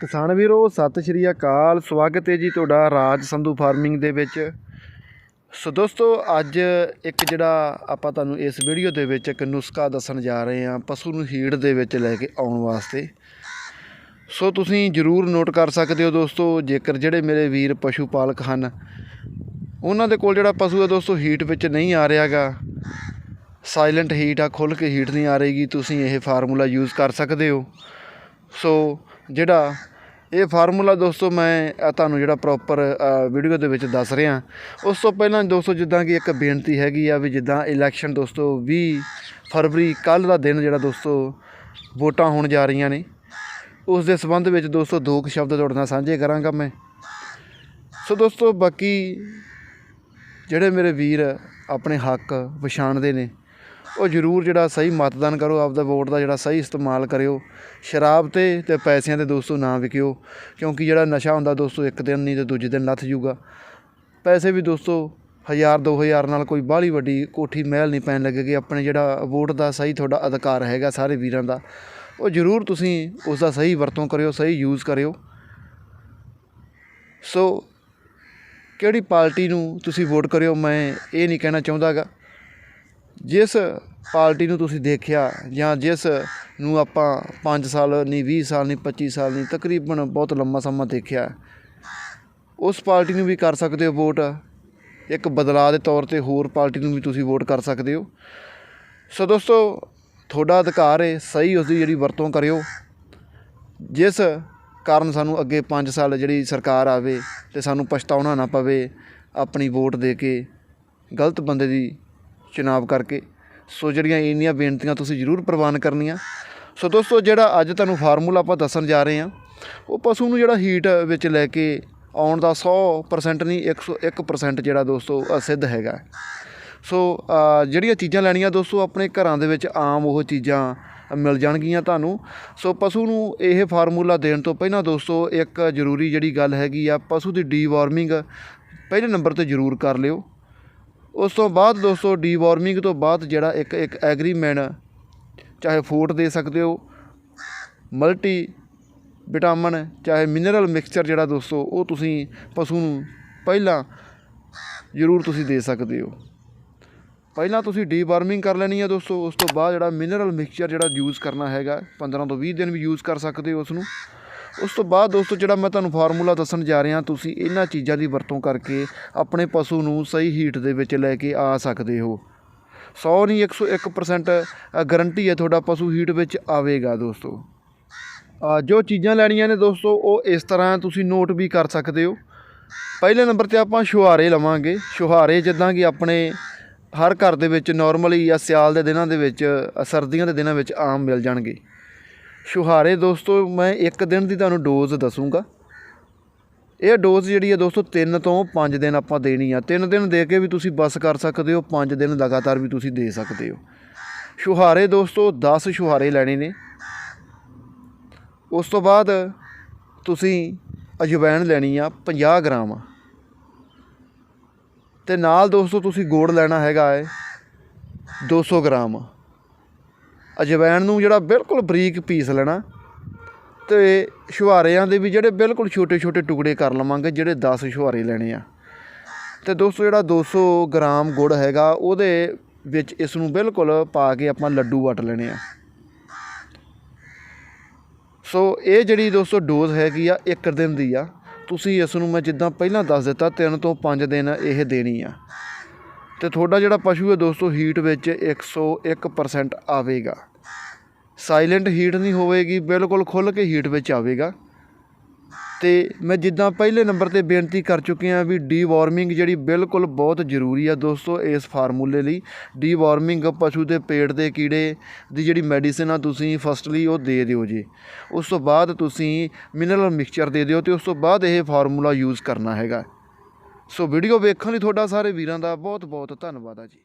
ਕਿਸਾਨ ਵੀਰੋ, ਸਤਿ ਸ਼੍ਰੀ ਅਕਾਲ। ਸਵਾਗਤ ਹੈ ਜੀ ਤੁਹਾਡਾ ਰਾਜ ਸੰਧੂ ਫਾਰਮਿੰਗ ਦੇ ਵਿੱਚ। ਸੋ ਦੋਸਤੋ, ਅੱਜ ਇੱਕ ਜਿਹੜਾ ਆਪਾਂ ਤੁਹਾਨੂੰ ਇਸ ਵੀਡੀਓ ਦੇ ਵਿੱਚ ਇੱਕ ਨੁਸਖਾ ਦੱਸਣ ਜਾ ਰਹੇ ਹਾਂ, ਪਸ਼ੂ ਨੂੰ ਹੀਟ ਦੇ ਵਿੱਚ ਲੈ ਕੇ ਆਉਣ ਵਾਸਤੇ। ਸੋ ਤੁਸੀਂ ਜਰੂਰ ਨੋਟ ਕਰ ਸਕਦੇ ਹੋ ਦੋਸਤੋ, ਜੇਕਰ ਜਿਹੜੇ ਮੇਰੇ ਵੀਰ ਪਸ਼ੂ ਪਾਲਕ ਹਨ, ਉਹਨਾਂ ਦੇ ਕੋਲ ਜਿਹੜਾ ਪਸ਼ੂ ਹੈ ਦੋਸਤੋ, ਹੀਟ ਵਿੱਚ ਨਹੀਂ ਆ ਰਿਹਾਗਾ। ਸਾਇਲੈਂਟ ਹੀਟ ਆ ਖੁੱਲ ਕੇ ਹੀਟ ਨਹੀਂ ਆ ਰਹੀਗੀ, ਤੁਸੀਂ ਇਹ ਫਾਰਮੂਲਾ ਯੂਜ਼ ਕਰ ਸਕਦੇ ਹੋ। ਸੋ ਜਿਹੜਾ ਇਹ ਫਾਰਮੂਲਾ ਦੋਸਤੋ ਮੈਂ ਤੁਹਾਨੂੰ ਜਿਹੜਾ ਪ੍ਰੋਪਰ ਵੀਡੀਓ ਦੇ ਵਿੱਚ ਦੱਸ ਰਿਹਾ। ਉਸ ਤੋਂ ਪਹਿਲਾਂ ਦੋਸਤੋ ਜਿੱਦਾਂ ਕਿ ਇੱਕ ਬੇਨਤੀ ਹੈਗੀ ਆ ਵੀ ਜਿੱਦਾਂ ਇਲੈਕਸ਼ਨ ਦੋਸਤੋ 20 ਫਰਵਰੀ ਕੱਲ ਦਾ ਦਿਨ ਜਿਹੜਾ ਦੋਸਤੋ ਵੋਟਾਂ ਹੋਣ ਜਾ ਰਹੀਆਂ ਨੇ। ਉਸ ਦੇ ਸੰਬੰਧ ਵਿੱਚ ਦੋਸਤੋ ਦੋ ਕੁ ਸ਼ਬਦ ਤੁਹਾਡੇ ਨਾਲ ਸਾਂਝੇ ਕਰਾਂਗਾ ਮੈਂ। ਸੋ ਦੋਸਤੋ ਬਾਕੀ ਜਿਹੜੇ ਮੇਰੇ ਵੀਰ ਆਪਣੇ ਹੱਕ ਪਛਾਣਦੇ ਨੇ ਉਹ ਜ਼ਰੂਰ ਜਿਹੜਾ ਸਹੀ ਮਤਦਾਨ ਕਰੋ, ਆਪਦਾ ਵੋਟ ਦਾ ਜਿਹੜਾ ਸਹੀ ਇਸਤੇਮਾਲ ਕਰਿਓ। ਸ਼ਰਾਬ ਤੇ ਤੇ ਪੈਸਿਆਂ ਤੇ ਦੋਸਤੋ ਨਾ ਵਿਕਿਓ, ਕਿਉਂਕਿ ਜਿਹੜਾ ਨਸ਼ਾ ਹੁੰਦਾ ਦੋਸਤੋ, ਇੱਕ ਦਿਨ ਨਹੀਂ ਤੇ ਦੂਜੇ ਦਿਨ ਲੱਥ ਜੂਗਾ ਪੈਸੇ ਵੀ ਦੋਸਤੋ, ਹਜ਼ਾਰ, ਦੋ ਹਜ਼ਾਰ ਨਾਲ ਕੋਈ ਬਾਹਲੀ ਵੱਡੀ ਕੋਠੀ ਮਹਿਲ ਨਹੀਂ ਪੈਣ ਲੱਗੇਗੀ। ਆਪਣੇ ਜਿਹੜਾ ਵੋਟ ਦਾ ਸਹੀ ਤੁਹਾਡਾ ਅਧਿਕਾਰ ਹੈਗਾ ਸਾਰੇ ਵੀਰਾਂ ਦਾ। ਉਹ ਜ਼ਰੂਰ ਤੁਸੀਂ ਉਸ ਦਾ ਸਹੀ ਵਰਤੋਂ ਕਰਿਓ, ਸਹੀ ਯੂਜ਼ ਕਰਿਓ। ਸੋ ਕਿਹੜੀ ਪਾਰਟੀ ਨੂੰ ਤੁਸੀਂ ਵੋਟ ਕਰਿਓ, ਮੈਂ ਇਹ ਨਹੀਂ ਕਹਿਣਾ ਚਾਹੁੰਦਾਗਾ। ਜਿਸ ਪਾਰਟੀ ਨੂੰ ਤੁਸੀਂ ਦੇਖਿਆ ਜਾਂ ਜਿਸ ਨੂੰ ਆਪਾਂ 5 ਸਾਲ ਨਹੀਂ 20 ਸਾਲ ਨਹੀਂ 25 ਸਾਲ ਨਹੀਂ, ਤਕਰੀਬਨ ਬਹੁਤ ਲੰਮਾ ਸਮਾਂ ਦੇਖਿਆ, ਉਸ ਪਾਰਟੀ ਨੂੰ ਵੀ ਕਰ ਸਕਦੇ ਹੋ ਵੋਟ? ਇੱਕ ਬਦਲਾਅ ਦੇ ਤੌਰ ਤੇ ਹੋਰ ਪਾਰਟੀ ਨੂੰ ਵੀ ਤੁਸੀਂ ਵੋਟ ਕਰ ਸਕਦੇ ਹੋ? ਸੋ ਦੋਸਤੋ, ਤੁਹਾਡਾ ਅਧਿਕਾਰ ਹੈ, ਸਹੀ ਉਸ ਦੀ ਜਿਹੜੀ ਵਰਤੋਂ ਕਰਿਓ। ਜਿਸ ਕਾਰਨ ਸਾਨੂੰ ਅੱਗੇ 5 ਸਾਲ ਜਿਹੜੀ ਸਰਕਾਰ ਆਵੇ ਤੇ ਸਾਨੂੰ ਪਛਤਾਉਣਾ ਨਾ ਪਵੇ, ਆਪਣੀ ਵੋਟ ਦੇ ਕੇ ਗਲਤ ਬੰਦੇ ਦੀ ਚੁਣਾਵ ਕਰਕੇ। ਸੋ ਜਿਹੜੀਆਂ ਇੰਨੀਆਂ ਬੇਨਤੀਆਂ ਤੁਸੀਂ ਜ਼ਰੂਰ ਪ੍ਰਵਾਨ ਕਰਨੀਆਂ। ਸੋ ਦੋਸਤੋ ਜਿਹੜਾ ਅੱਜ ਤੁਹਾਨੂੰ ਫਾਰਮੂਲਾ ਆਪਾਂ ਦੱਸਣ ਜਾ ਰਹੇ ਹਾਂ ਉਹ ਪਸ਼ੂ ਨੂੰ ਜਿਹੜਾ ਹੀਟ ਵਿੱਚ ਲੈ ਕੇ ਆਉਣ ਦਾ 100% ਨਹੀਂ 101% ਜਿਹੜਾ ਦੋਸਤੋ ਅ, ਸਿੱਧ ਹੈਗਾ। ਸੋ ਜਿਹੜੀਆਂ ਚੀਜ਼ਾਂ ਲੈਣੀਆਂ ਦੋਸਤੋ ਆਪਣੇ ਘਰਾਂ ਦੇ ਵਿੱਚ ਆਮ ਉਹ ਚੀਜ਼ਾਂ ਮਿਲ ਜਾਣਗੀਆਂ ਤੁਹਾਨੂੰ। ਸੋ ਪਸ਼ੂ ਨੂੰ ਇਹ ਫਾਰਮੂਲਾ ਦੇਣ ਤੋਂ ਪਹਿਲਾਂ ਦੋਸਤੋ ਇੱਕ ਜ਼ਰੂਰੀ ਜਿਹੜੀ ਗੱਲ ਹੈਗੀ ਆ ਪਸ਼ੂ ਦੀ ਡੀਵਾਰਮਿੰਗ ਪਹਿਲੇ ਨੰਬਰ ਤੇ ਜ਼ਰੂਰ ਕਰ ਲਿਓ। ਉਸ ਤੋਂ ਬਾਅਦ ਦੋਸਤੋ ਡੀਵਾਰਮਿੰਗ ਤੋਂ ਬਾਅਦ ਜਿਹੜਾ ਇੱਕ ਇੱਕ ਐਗਰੀਮੈਨ ਚਾਹੇ ਫੂਡ ਦੇ ਸਕਦੇ ਹੋ ਮਲਟੀ ਵਿਟਾਮਿਨ ਚਾਹੇ ਮਿਨਰਲ ਮਿਕਸਚਰ ਜਿਹੜਾ ਦੋਸਤੋ, ਉਹ ਤੁਸੀਂ ਪਸ਼ੂ ਨੂੰ ਪਹਿਲਾਂ ਜ਼ਰੂਰ ਤੁਸੀਂ ਦੇ ਸਕਦੇ ਹੋ। ਪਹਿਲਾਂ ਤੁਸੀਂ ਡੀਵਾਰਮਿੰਗ ਕਰ ਲੈਣੀ ਹੈ ਦੋਸਤੋ, ਉਸ ਤੋਂ ਬਾਅਦ ਜਿਹੜਾ ਮਿਨਰਲ ਮਿਕਸਚਰ ਜਿਹੜਾ ਯੂਜ਼ ਕਰਨਾ ਹੈਗਾ 15 ਤੋਂ 20 ਦਿਨ ਵੀ ਯੂਜ਼ ਕਰ ਸਕਦੇ ਹੋ ਉਸ ਨੂੰ। ਉਸ ਤੋਂ ਬਾਅਦ ਦੋਸਤੋ, ਜਿਹੜਾ ਮੈਂ ਤੁਹਾਨੂੰ ਫਾਰਮੂਲਾ ਦੱਸਣ ਜਾ ਰਿਹਾ, ਤੁਸੀਂ ਇਹਨਾਂ ਚੀਜ਼ਾਂ ਦੀ ਵਰਤੋਂ ਕਰਕੇ ਆਪਣੇ ਪਸ਼ੂ ਨੂੰ ਸਹੀ ਹੀਟ ਦੇ ਵਿੱਚ ਲੈ ਕੇ ਆ ਸਕਦੇ ਹੋ। 100 ਨਹੀਂ 101% ਗਾਰੰਟੀ ਹੈ ਤੁਹਾਡਾ ਪਸ਼ੂ ਹੀਟ ਵਿੱਚ ਆਵੇਗਾ ਦੋਸਤੋ। ਜੋ ਚੀਜ਼ਾਂ ਲੈਣੀਆਂ ਨੇ ਦੋਸਤੋ, ਉਹ ਇਸ ਤਰ੍ਹਾਂ ਤੁਸੀਂ ਨੋਟ ਵੀ ਕਰ ਸਕਦੇ ਹੋ। ਪਹਿਲੇ ਨੰਬਰ ਤੇ ਆਪਾਂ ਛੁਹਾਰੇ ਲਵਾਂਗੇ। ਛੁਹਾਰੇ ਜਿੱਦਾਂ ਕਿ ਆਪਣੇ ਹਰ ਘਰ ਦੇ ਵਿੱਚ ਨਾਰਮਲੀ ਜਾਂ ਸਿਆਲ ਦੇ ਦਿਨਾਂ ਦੇ ਵਿੱਚ, ਸਰਦੀਆਂ ਦੇ ਦਿਨਾਂ ਵਿੱਚ ਆਮ ਮਿਲ ਜਾਣਗੇ। ਸੁਹਾਰੇ ਦੋਸਤੋ, ਮੈਂ ਇੱਕ ਦਿਨ ਦੀ ਤੁਹਾਨੂੰ ਡੋਜ਼ ਦੱਸੂਗਾ। ਇਹ ਡੋਜ਼ ਜਿਹੜੀ ਹੈ ਦੋਸਤੋ 3 ਤੋਂ 5 ਦਿਨ ਆਪਾਂ ਦੇਣੀ ਆ। 3 ਦਿਨ ਦੇ ਕੇ ਵੀ ਤੁਸੀਂ ਬਸ ਕਰ ਸਕਦੇ ਹੋ 5 ਦਿਨ ਲਗਾਤਾਰ ਵੀ ਤੁਸੀਂ ਦੇ ਸਕਦੇ ਹੋ। ਸੁਹਾਰੇ ਦੋਸਤੋ 10 ਸੁਹਾਰੇ ਲੈਣੇ ਨੇ। ਉਸ ਤੋਂ ਬਾਅਦ ਤੁਸੀਂ ਅਜਵਾਇਣ ਲੈਣੀ ਆ 50 ਗ੍ਰਾਮ। ਤੇ ਨਾਲ ਦੋਸਤੋ, ਤੁਸੀਂ ਗੋੜ ਲੈਣਾ ਹੈਗਾ ਹੈ 200 ਗ੍ਰਾਮ। ਅਜਵਾਇਣ ਨੂੰ ਜਿਹੜਾ ਬਿਲਕੁਲ ਬਰੀਕ ਪੀਸ ਲੈਣਾ ਤੇ ਛੁਹਾਰਿਆਂ ਦੇ ਵੀ ਜਿਹੜੇ ਬਿਲਕੁਲ ਛੋਟੇ ਛੋਟੇ ਟੁਕੜੇ ਕਰ ਲਵਾਂਗੇ, ਜਿਹੜੇ 10 ਛੁਹਾਰੇ ਲੈਣੇ ਆ। ਤੇ ਦੋਸਤੋ, ਜਿਹੜਾ 200 ਗ੍ਰਾਮ ਗੁੜ ਹੈਗਾ, ਉਹਦੇ ਵਿੱਚ ਇਸ ਨੂੰ ਬਿਲਕੁਲ ਪਾ ਕੇ ਆਪਾਂ ਲੱਡੂ ਵਟ ਲੈਣੇ ਆ। ਸੋ ਇਹ ਜਿਹੜੀ ਦੋਸਤੋ ਡੋਜ਼ ਹੈਗੀ ਆ, ਇੱਕ ਦਿਨ ਦੀ ਆ। ਤੁਸੀਂ ਇਸ ਨੂੰ ਮੈਂ ਜਿੱਦਾਂ ਪਹਿਲਾਂ ਦੱਸ ਦਿੱਤਾ, ਤਿੰਨ ਤੋਂ ਪੰਜ ਦਿਨ ਇਹ ਦੇਣੀ ਆ। ਤੇ ਤੁਹਾਡਾ ਜਿਹੜਾ ਪਸ਼ੂ ਹੈ ਦੋਸਤੋ ਹੀਟ ਵਿੱਚ 101% ਆਵੇਗਾ। ਸਾਇਲੈਂਟ ਹੀਟ ਨਹੀਂ ਹੋਵੇਗੀ, ਬਿਲਕੁਲ ਖੁੱਲ ਕੇ ਹੀਟ ਵਿੱਚ ਆਵੇਗਾ। ਤੇ ਮੈਂ ਜਿੱਦਾਂ ਪਹਿਲੇ ਨੰਬਰ ਤੇ ਬੇਨਤੀ ਕਰ ਚੁੱਕੇ ਆ ਵੀ ਡੀਵਾਰਮਿੰਗ ਜਿਹੜੀ ਬਿਲਕੁਲ ਬਹੁਤ ਜ਼ਰੂਰੀ ਆ ਦੋਸਤੋ, ਇਸ ਫਾਰਮੂਲੇ ਲਈ। ਡੀਵਾਰਮਿੰਗ ਪਸ਼ੂ ਦੇ ਪੇਟ ਦੇ ਕੀੜੇ ਦੀ ਜਿਹੜੀ ਮੈਡੀਸਿਨ ਆ ਤੁਸੀਂ ਫਸਟਲੀ ਉਹ ਦੇ ਦਿਓ ਜੀ। ਉਸ ਤੋਂ ਬਾਅਦ ਤੁਸੀਂ ਮਿਨਰਲ ਮਿਕਸਚਰ ਦੇ ਦਿਓ ਤੇ ਉਸ ਤੋਂ ਬਾਅਦ ਇਹ ਫਾਰਮੂਲਾ ਯੂਜ਼ ਕਰਨਾ ਹੈਗਾ। ਸੋ ਵੀਡੀਓ ਵੇਖਣ ਲਈ ਤੁਹਾਡਾ ਸਾਰੇ ਵੀਰਾਂ ਦਾ ਬਹੁਤ ਬਹੁਤ ਧੰਨਵਾਦ ਆ ਜੀ।